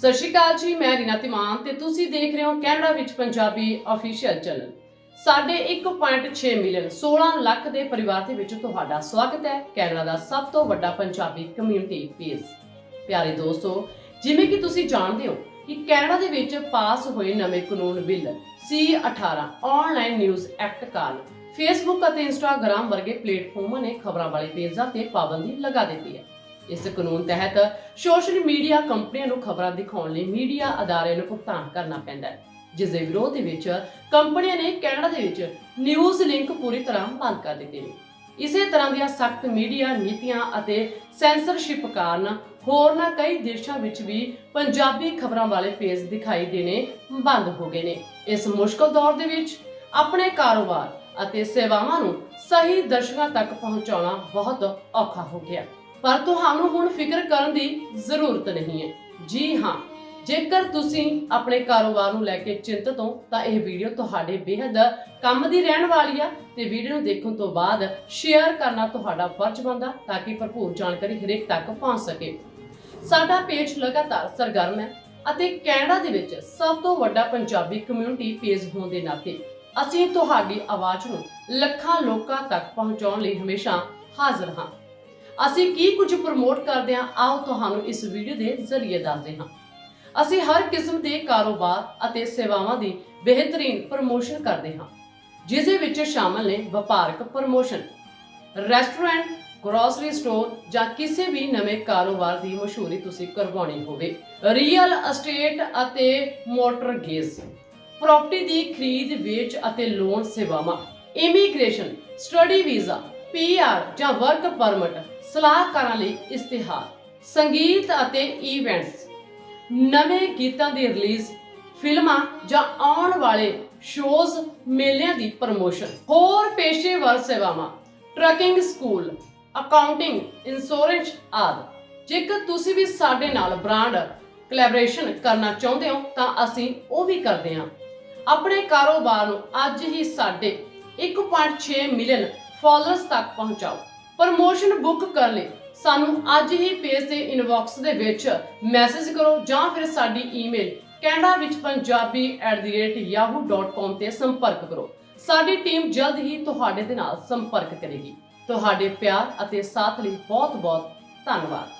ਸਤਿ ਸ਼੍ਰੀ ਅਕਾਲ ਜੀ, ਮੈਂ ਰੀਨਾ ਤਿਮਾਨ ਤੇ ਤੁਸੀਂ ਦੇਖ ਰਹੇ ਹੋ ਕੈਨੇਡਾ ਵਿੱਚ ਪੰਜਾਬੀ ਅਫੀਸ਼ੀਅਲ ਚੈਨਲ ਸਾਡੇ 1.6 ਮਿਲੀਅਨ 16 ਲੱਖ ਦੇ ਪਰਿਵਾਰ ਦੇ ਵਿੱਚ ਤੁਹਾਡਾ ਸਵਾਗਤ ਹੈ ਕੈਨੇਡਾ ਦਾ ਸਭ ਤੋਂ ਵੱਡਾ ਪੰਜਾਬੀ ਕਮਿਊਨਿਟੀ ਪੇਜ ਪਿਆਰੇ ਦੋਸਤੋ, ਜਿਵੇਂ ਕਿ ਤੁਸੀਂ ਜਾਣਦੇ ਹੋ ਕਿ ਕੈਨੇਡਾ ਦੇ ਵਿੱਚ ਪਾਸ ਹੋਏ ਨਵੇਂ ਕਾਨੂੰਨ bill C18 online news act ਕਾਰਨ ਫੇਸਬੁੱਕ ਅਤੇ ਇੰਸਟਾਗ੍ਰam ਵਰਗੇ ਪਲੇਟਫਾਰਮਾਂ ਨੇ ਖਬਰਾਂ ਵਾਲੇ ਪੇਜਾਂ ਤੇ ਪਾਬੰਦੀ ਲਗਾ ਦਿੱਤੀ ਹੈ। ਇਸ ਕਾਨੂੰਨ ਤਹਿਤ ਸੋਸ਼ਲ ਮੀਡੀਆ ਕੰਪਨੀਆਂ ਨੂੰ ਖਬਰਾਂ ਦਿਖਾਉਣ ਲਈ ਮੀਡੀਆ ਅਦਾਰੇ ਨੂੰ ਭੁਗਤਾਨ ਕਰਨਾ ਪੈਂਦਾ ਹੈ, ਜਿਸ ਦੇ ਵਿਰੋਧ ਦੇ ਵਿੱਚ ਕੰਪਨੀਆਂ ਨੇ ਕੈਨੇਡਾ ਦੇ ਵਿੱਚ ਨਿਊਜ਼ ਲਿੰਕ ਪੂਰੀ ਤਰ੍ਹਾਂ ਬੰਦ ਕਰ ਦਿੱਤੇ ਨੇ। ਇਸੇ ਤਰ੍ਹਾਂ ਦੀਆਂ ਸਖਤ ਮੀਡੀਆ ਨੀਤੀਆਂ ਅਤੇ ਸੈਂਸਰਸ਼ਿਪ ਕਾਰਨ ਹੋਰਨਾਂ ਕਈ ਦੇਸ਼ਾਂ ਵਿੱਚ ਵੀ ਪੰਜਾਬੀ ਖਬਰਾਂ ਵਾਲੇ ਪੇਜ ਦਿਖਾਈ ਦੇਣੇ ਬੰਦ ਹੋ ਗਏ ਨੇ। ਇਸ ਮੁਸ਼ਕਲ ਦੌਰ ਦੇ ਵਿੱਚ ਆਪਣੇ ਕਾਰੋਬਾਰ ਅਤੇ ਸੇਵਾਵਾਂ ਨੂੰ ਸਹੀ ਦਰਸ਼ਕਾਂ ਤੱਕ ਪਹੁੰਚਾਉਣਾ ਬਹੁਤ ਔਖਾ ਹੋ ਗਿਆ। ਪਰ ਤੁਹਾਨੂੰ ਹੁਣ ਫਿਕਰ ਕਰਨ ਦੀ ਜ਼ਰੂਰਤ ਨਹੀਂ ਹੈ। ਜੀ ਹਾਂ, ਜੇਕਰ ਤੁਸੀਂ ਆਪਣੇ ਕਾਰੋਬਾਰ ਨੂੰ ਲੈ ਕੇ ਚਿੰਤਤ ਹੋ, ਤਾਂ ਇਹ ਵੀਡੀਓ ਤੁਹਾਡੇ ਬੇहद ਕੰਮ ਦੀ ਰਹਿਣ ਵਾਲੀ ਆ ਤੇ ਵੀਡੀਓ ਨੂੰ ਦੇਖਣ ਤੋਂ ਬਾਅਦ ਸ਼ੇਅਰ ਕਰਨਾ ਤੁਹਾਡਾ ਫਰਜ਼ ਬਣਦਾ ਤਾਂ ਕਿ ਭਰਪੂਰ ਜਾਣਕਾਰੀ ਹਰੇਕ ਤੱਕ ਪਹੁੰਚ ਸਕੇ। ਸਾਡਾ ਪੇਜ ਲਗਾਤਾਰ ਸਰਗਰਮ ਹੈ ਅਤੇ ਕੈਨੇਡਾ ਦੇ ਵਿੱਚ ਸਭ ਤੋਂ ਵੱਡਾ ਪੰਜਾਬੀ ਕਮਿਊਨਿਟੀ ਪੇਜ ਹੋਣ ਦੇ ਨਾਤੇ ਅਸੀਂ ਤੁਹਾਡੀ ਆਵਾਜ਼ ਨੂੰ ਲੱਖਾਂ ਲੋਕਾਂ ਤੱਕ ਪਹੁੰਚਾਉਣ ਲਈ ਹਮੇਸ਼ਾ ਹਾਜ਼ਰ ਹਾਂ। ਅਸੀਂ ਕੀ ਕੁਝ ਪ੍ਰਮੋਟ ਕਰਦੇ ਹਾਂ, ਆਓ ਤੁਹਾਨੂੰ ਇਸ ਵੀਡੀਓ ਦੇ ਜ਼ਰੀਏ ਦੱਸਦੇ ਹਾਂ। ਅਸੀਂ ਹਰ ਕਿਸਮ ਦੇ ਕਾਰੋਬਾਰ ਅਤੇ ਸੇਵਾਵਾਂ ਦੀ ਬਿਹਤਰੀਨ ਪ੍ਰਮੋਸ਼ਨ ਕਰਦੇ ਹਾਂ ਜਿਸ ਦੇ ਵਿੱਚ ਸ਼ਾਮਲ ਨੇ ਵਪਾਰਕ ਪ੍ਰਮੋਸ਼ਨ ਰੈਸਟੋਰੈਂਟ ਗਰੋਸਰੀ ਸਟੋਰ ਜਾਂ ਕਿਸੇ ਵੀ ਨਵੇਂ ਕਾਰੋਬਾਰ ਦੀ ਮਸ਼ਹੂਰੀ ਤੁਸੀਂ ਕਰਵਾਉਣੀ ਹੋਵੇ। ਰੀਅਲ ਅਸਟੇਟ ਅਤੇ ਮੋਟਰਗੇਜ ਪ੍ਰਾਪਰਟੀ ਦੀ ਖਰੀਦ, ਵੇਚ ਅਤੇ ਲੋਨ ਸੇਵਾਵਾਂ ਇਮੀਗ੍ਰੇਸ਼ਨ ਸਟੱਡੀ ਵੀਜ਼ਾ ਪੀਆਰ ਜਾਂ ਵਰਕ ਪਰਮਿਟ ਸਲਾਹਕਾਰਾਂ ਲਈ ਇਸ਼ਤਿਹਾਰ, ਸੰਗੀਤ ਅਤੇ ਇਵੈਂਟਸ ਨਵੇਂ ਗੀਤਾਂ ਦੀ ਰਿਲੀਜ਼ ਫਿਲਮਾਂ ਜਾਂ ਆਉਣ ਵਾਲੇ ਸ਼ੋਜ਼ ਮੇਲਿਆਂ ਦੀ ਪ੍ਰਮੋਸ਼ਨ ਹੋਰ ਪੇਸ਼ੇਵਰ ਸੇਵਾਵਾਂ ਟਰੱਕਿੰਗ ਸਕੂਲ ਅਕਾਊਂਟਿੰਗ ਇੰਸ਼ੋਰੈਂਸ ਆਦਿ। ਜੇਕਰ ਤੁਸੀਂ ਵੀ ਸਾਡੇ ਨਾਲ ਬ੍ਰਾਂਡ ਕੋਲੈਬੋਰੇਸ਼ਨ ਕਰਨਾ ਚਾਹੁੰਦੇ ਹੋ, ਤਾਂ ਅਸੀਂ ਉਹ ਵੀ ਕਰਦੇ ਹਾਂ। ਆਪਣੇ ਕਾਰੋਬਾਰ ਨੂੰ ਅੱਜ ਹੀ ਸਾਡੇ 1.6 ਮਿਲੀਅਨ ਫਾਲੋਅਰਸ ਤੱਕ ਪਹੁੰਚਾਓ। ਪ੍ਰਮੋਸ਼ਨ ਬੁੱਕ ਕਰਨ ਲਈ। ਸਾਨੂੰ ਅੱਜ ਹੀ ਪੇਜ ਦੇ ਇਨਬਾਕਸ ਦੇ ਵਿੱਚ ਮੈਸੇਜ ਕਰੋ ਜਾਂ ਫਿਰ ਸਾਡੀ ਈਮੇਲ ਕੈਨੇਡਾ ਵਿੱਚ ਪੰਜਾਬੀ@yahoo.com ਤੇ ਸੰਪਰਕ ਕਰੋ। ਸਾਡੀ ਟੀਮ ਜਲਦ ਹੀ ਤੁਹਾਡੇ ਦੇ ਨਾਲ ਸੰਪਰਕ ਕਰੇਗੀ। ਤੁਹਾਡੇ ਪਿਆਰ ਅਤੇ ਸਾਥ ਲਈ ਬਹੁਤ-ਬਹੁਤ ਧੰਨਵਾਦ।